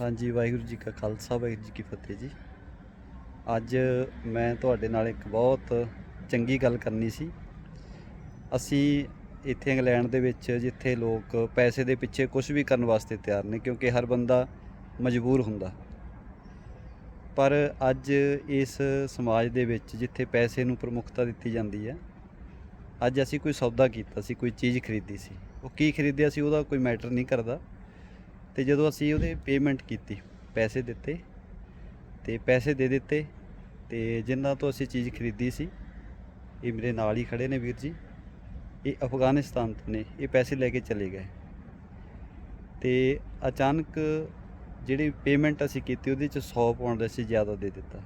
ਹਾਂਜੀ, ਵਾਹਿਗੁਰੂ ਜੀ ਕਾ ਖਾਲਸਾ, ਵਾਹਿਗੁਰੂ ਜੀ ਕੀ ਫਤਿਹ ਜੀ। ਅੱਜ ਮੈਂ ਤੁਹਾਡੇ ਨਾਲ ਇੱਕ ਬਹੁਤ ਚੰਗੀ ਗੱਲ ਕਰਨੀ ਸੀ। ਅਸੀਂ ਇੱਥੇ ਇੰਗਲੈਂਡ ਦੇ ਵਿੱਚ, ਜਿੱਥੇ ਲੋਕ ਪੈਸੇ ਦੇ ਪਿੱਛੇ ਕੁਝ ਵੀ ਕਰਨ ਵਾਸਤੇ ਤਿਆਰ ਨੇ, ਕਿਉਂਕਿ ਹਰ ਬੰਦਾ ਮਜਬੂਰ ਹੁੰਦਾ। ਪਰ ਅੱਜ ਇਸ ਸਮਾਜ ਦੇ ਵਿੱਚ, ਜਿੱਥੇ ਪੈਸੇ ਨੂੰ ਪ੍ਰਮੁੱਖਤਾ ਦਿੱਤੀ ਜਾਂਦੀ ਹੈ, ਅੱਜ ਅਸੀਂ ਕੋਈ ਸੌਦਾ ਕੀਤਾ ਸੀ, ਕੋਈ ਚੀਜ਼ ਖਰੀਦੀ ਸੀ। ਉਹ ਕੀ ਖਰੀਦਿਆ ਸੀ, ਉਹਦਾ ਕੋਈ ਮੈਟਰ ਨਹੀਂ ਕਰਦਾ। ਤੇ ਜਦੋਂ ਅਸੀਂ ਉਹਦੇ ਪੇਮੈਂਟ ਕੀਤੀ, ਪੈਸੇ ਦਿੱਤੇ, ਤੇ ਪੈਸੇ ਦੇ ਦਿੱਤੇ, ਤੇ ਜਿਨ੍ਹਾਂ ਤੋਂ ਅਸੀਂ ਚੀਜ਼ ਖਰੀਦੀ ਸੀ, ਇਹ ਮੇਰੇ ਨਾਲ ਹੀ ਖੜੇ ਨੇ ਵੀਰ ਜੀ, ਇਹ ਅਫਗਾਨਿਸਤਾਨ ਤੋਂ ਨੇ, ਇਹ ਪੈਸੇ ਲੈ ਕੇ ਚਲੇ ਗਏ। ਤੇ ਅਚਾਨਕ ਜਿਹੜੀ ਪੇਮੈਂਟ ਅਸੀਂ ਕੀਤੀ, ਉਹਦੇ ਚ 100 ਪਾਉਂਡ ਅਸੀਂ ਜ਼ਿਆਦਾ ਦੇ ਦਿੱਤਾ।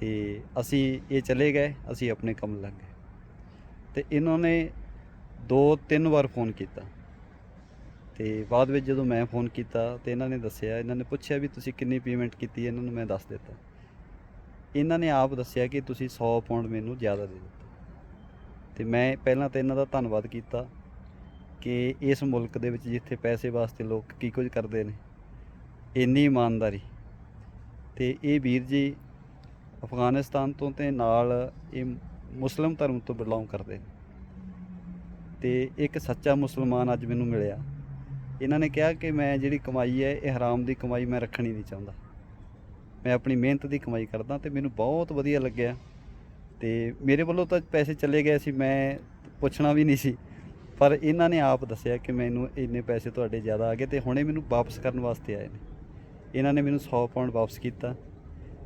ਤੇ ਅਸੀਂ ਇਹ ਚਲੇ ਗਏ, ਅਸੀਂ ਆਪਣੇ ਕੰਮ ਲੱਗ ਗਏ। ਤੇ ਇਹਨਾਂ ਨੇ ਦੋ ਤਿੰਨ ਵਾਰ ਫੋਨ ਕੀਤਾ। ਤੇ ਬਾਅਦ ਵਿੱਚ ਜਦੋਂ ਮੈਂ ਫੋਨ ਕੀਤਾ ਤੇ ਇਹਨਾਂ ਨੇ ਦੱਸਿਆ, ਇਹਨਾਂ ਨੇ ਪੁੱਛਿਆ ਵੀ ਤੁਸੀਂ ਕਿੰਨੀ ਪੇਮੈਂਟ ਕੀਤੀ ਹੈ ਇਹਨਾਂ ਨੂੰ ਮੈਂ ਦੱਸ ਦਿੱਤਾ। ਇਹਨਾਂ ਨੇ ਆਪ ਦੱਸਿਆ ਕਿ ਤੁਸੀਂ 100 ਪਾਉਂਡ ਮੈਨੂੰ ਜ਼ਿਆਦਾ ਦੇ ਦਿੱਤਾ। ਤੇ ਮੈਂ ਪਹਿਲਾਂ ਤਾਂ ਇਹਨਾਂ ਦਾ ਧੰਨਵਾਦ ਕੀਤਾ ਕਿ ਇਸ ਮੁਲਕ ਦੇ ਵਿੱਚ ਜਿੱਥੇ ਪੈਸੇ ਵਾਸਤੇ ਲੋਕ ਕੀ ਕੁਝ ਕਰਦੇ ਨੇ, ਇੰਨੀ ਇਮਾਨਦਾਰੀ। ਤੇ ਇਹ ਵੀਰ ਜੀ ਅਫਗਾਨਿਸਤਾਨ ਤੋਂ ਤੇ ਨਾਲ ਇਹ ਮੁਸਲਮ ਧਰਮ ਤੋਂ ਬਿਲੋਂਗ ਕਰਦੇ ਨੇ। ਤੇ ਇੱਕ ਸੱਚਾ ਮੁਸਲਮਾਨ ਅੱਜ ਮੈਨੂੰ ਮਿਲਿਆ। ਇਹਨਾਂ ਨੇ ਕਿਹਾ ਕਿ ਮੈਂ ਜਿਹੜੀ ਕਮਾਈ ਹੈ, ਇਹ ਹਰਾਮ ਦੀ ਕਮਾਈ ਮੈਂ ਰੱਖਣੀ ਨਹੀਂ ਚਾਹੁੰਦਾ। ਮੈਂ ਆਪਣੀ ਮਿਹਨਤ ਦੀ ਕਮਾਈ ਕਰਦਾ ਤੇ ਮੈਨੂੰ ਬਹੁਤ ਵਧੀਆ ਲੱਗਿਆ। ਤੇ ਮੇਰੇ ਵੱਲੋਂ ਤਾਂ ਪੈਸੇ ਚਲੇ ਗਏ ਸੀ, ਮੈਂ ਪੁੱਛਣਾ ਵੀ ਨਹੀਂ ਸੀ। ਪਰ ਇਹਨਾਂ ਨੇ ਆਪ ਦੱਸਿਆ ਕਿ ਮੈਨੂੰ ਇੰਨੇ ਪੈਸੇ ਤੁਹਾਡੇ ਜ਼ਿਆਦਾ ਆ ਗਏ ਤੇ ਹੁਣੇ ਮੈਨੂੰ ਵਾਪਸ ਕਰਨ ਵਾਸਤੇ ਆਏ ਨੇ। ਇਹਨਾਂ ਨੇ ਮੈਨੂੰ 100 ਪਾਉਂਡ ਵਾਪਸ ਕੀਤਾ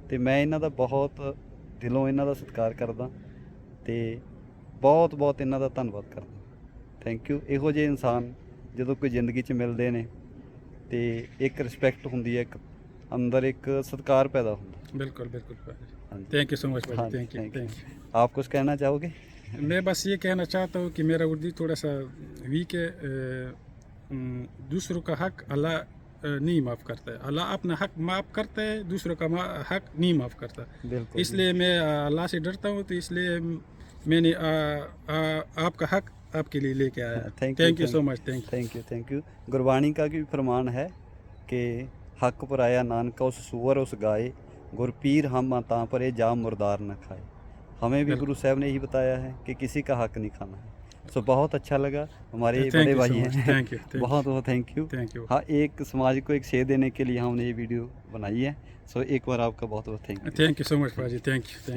ਤੇ ਮੈਂ ਇਹਨਾਂ ਦਾ ਬਹੁਤ ਦਿਲੋਂ ਇਹਨਾਂ ਦਾ ਸਤਿਕਾਰ ਕਰਦਾ ਤੇ ਬਹੁਤ ਬਹੁਤ ਇਹਨਾਂ ਦਾ ਧੰਨਵਾਦ ਕਰਦਾ। ਥੈਂਕ ਯੂ ਇਹੋ ਜਿਹੇ ਇਨਸਾਨ ਜਦੋਂ ਕੋਈ ਜ਼ਿੰਦਗੀ 'ਚ ਮਿਲਦੇ ਨੇ ਤੇ ਇੱਕ ਰਿਸਪੈਕਟ ਹੁੰਦੀ ਹੈ ਇੱਕ ਅੰਦਰ ਇੱਕ ਸਤਿਕਾਰ ਪੈਦਾ ਹੁੰਦਾ बिल्कुल बिल्कुल भाई ਹਾਂਜੀ थैंक यू सो मच भाई हाँ, thank you thank you. Thank आप कुछ कहना चाहोगे यू मैं बस ये कहना चाहता हूँ कि मेरा उर्दू थोड़ा सा वीक है अ, उम, दूसरों का हक अल्लाह अ, नहीं माफ़ करता है अल्लाह अपना हक माफ़ करता है दूसरों का मा- हक नहीं माफ़ करता बिल्कुल इसलिए मैं अ, अल्लाह से डरता हूँ तो इसलिए मैंने अ, अ, आपका हक आपके लिए लेके आया। Thank thank you so much thank thank you thank you Gurbani का भी फरमान है कि हक पर आया नानका उस सुअर उस गाय गुरपीर हम माता पर ये जाम मुर्दार न खाए। हमें भी गुरु साहब ने यही बताया है कि किसी का हक नहीं खाना है। सो so, बहुत अच्छा लगा हमारे बड़े भाई हैं। you, thank बहुत बहुत थैंक यू थैंक यू हाँ एक समाज को एक शेर देने के लिए हमने ये वीडियो बनाई है। सो so, एक बार आपका बहुत बहुत thank you thank you so much भाजी थैंक यू